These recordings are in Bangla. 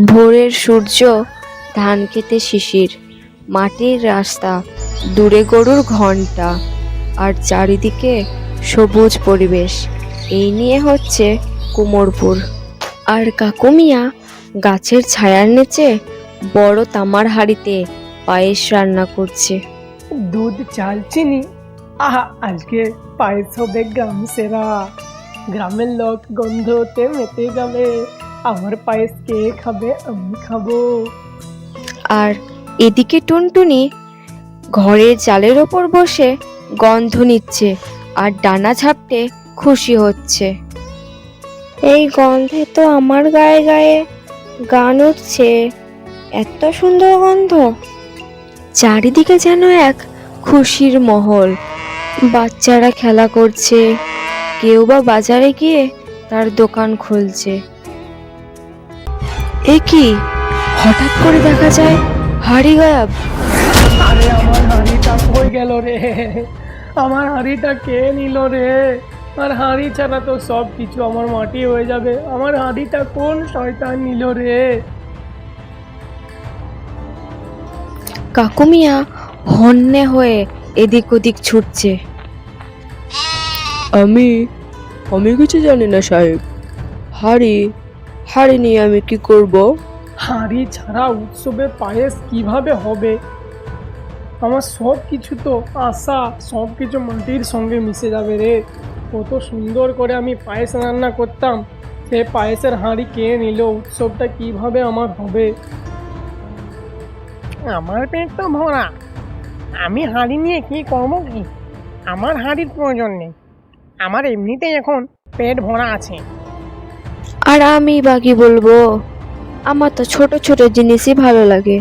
ভোরের সূর্য, ধান খেতে শিশির, মাটির রাস্তা, দূরে গরুর ঘণ্টা আর চারিদিকে সবুজ পরিবেশ। এই নিয়ে হচ্ছে কুমোরপুর। আর কাকুমিয়া গাছের ছায়ার নিচে বড় তামার হাঁড়িতে পায়েস রান্না করছে। দুধ, চাল, চিনি। আহা, আজকে পায়েস হবে গ্রাম সেরা গ্রামের লোক গন্ধতে মেতে যাবে। আমার পায়েস কে খাবে আমি খাব। আর এদিকে টুনটুনি ঘরের চালের ওপর বসে গন্ধ নিচ্ছে আর ডানা ঝাপটে খুশি হচ্ছে। এই গন্ধে তো আমার গায়ে গায়ে গান উঠছে। এত সুন্দর গন্ধ। চারিদিকে যেন এক খুশির মহল। বাচ্চারা খেলা করছে কেউ বা বাজারে গিয়ে তার দোকান খুলছে। এ কি? হঠাৎ করে দেখা যায় হাড়ি গায়াব। আরে আমার হাঁড়িটা কই গেল রে? আমার হাঁড়িটা কে নিল রে? আর হাঁড়ি ছাড়া তো সব কিছু আমার মাটি হয়ে যাবে। আমার হাঁড়িটা কোন শয়তান নিল রে? কাকুমিয়া হন্যে হয়ে এদিক ওদিক ছুটছে। আমি আমি কিছু জানি না সাহেব। হাড়ি হাড়ি নিয়ে আমি কি করব? হাঁড়ি ছাড়া উৎসবে পায়েস কীভাবে হবে? আমার সব কিছু তো আশা, সব কিছু মাটির সঙ্গে মিশে যাবে রে। কত সুন্দর করে আমি পায়েস রান্না করতাম। সে পায়েসের হাঁড়ি কে নিল? উৎসবটা কীভাবে আমার হবে? আমার পেট তো ভরা। আমি হাঁড়ি নিয়ে কি করব কি? আমার হাঁড়ির প্রয়োজন নেই। আমার এমনিতেই এখন পেট ভরা আছে। আর আমি বাকি বলব? আমার তো ছোট ছোট জিনিসই ভালো লাগে।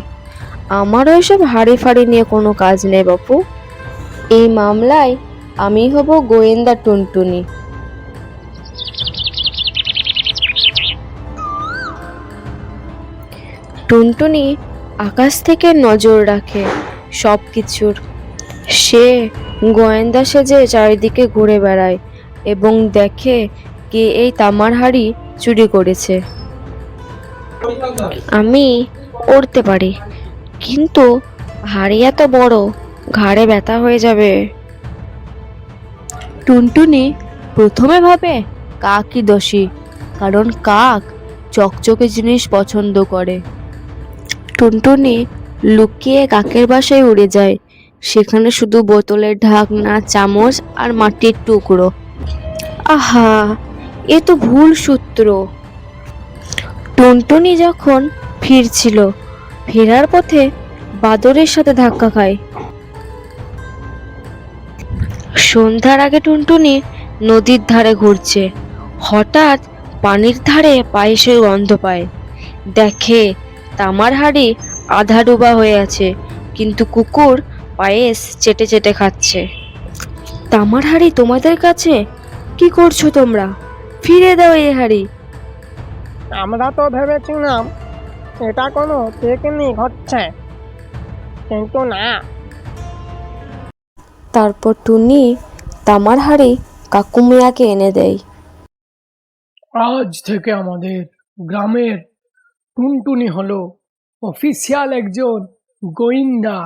আমার ওইসব হাড়ি ফাড়ি নিয়ে কোনো কাজ নেই বাপু। এই মামলায় আমি হব গোয়েন্দা টুনটুনি। টুনটুনি আকাশ থেকে নজর রাখে সব কিছুর সে গোয়েন্দা সেজে চারিদিকে ঘুরে বেড়ায় এবং দেখে কে এই তামার হাড়ি চুরি করেছে। আমি উড়তে পারি কিন্তু হাড়ি এত বড় ঘাড়ে ব্যথা হয়ে যাবে। টুনটুনি প্রথমে ভাবে কাকই দোষী কারণ কাক চকচকে জিনিস পছন্দ করে। টুনটুনি লুকিয়ে কাকের বাসায় উড়ে যায়। সেখানে শুধু বোতলের ঢাকনা চামচ আর মাটির টুকরো। আহা! এ তো ভুল সূত্র। টুনটুনি যখন ফিরছিল, ফেরার পথে বাদরের সাথে ধাক্কা খায়। সন্ধ্যার আগে টুনটুনি নদীর ধারে ঘুরছে। হঠাৎ পানির ধারে পায়েসের গন্ধ পায়। দেখে তামার হাড়ি আধা ডুবা হয়ে আছে, কিন্তু কুকুর পায়েস চেটে চেটে খাচ্ছে। তামার হাড়ি তোমাদের কাছে? কি করছ তোমরা? ফিরে দাও এই হাড়ি। আমরা তো ভেবেছিলাম এটা কোনো টেকনিক হচ্ছে কিন্তু না। তারপর টুনি তামার হাড়ি কাকুমিয়াকে এনে দেয়। আজ থেকে আমাদের গ্রামের টুনটুনি হলো অফিসিয়াল একজন গোয়েন্দা।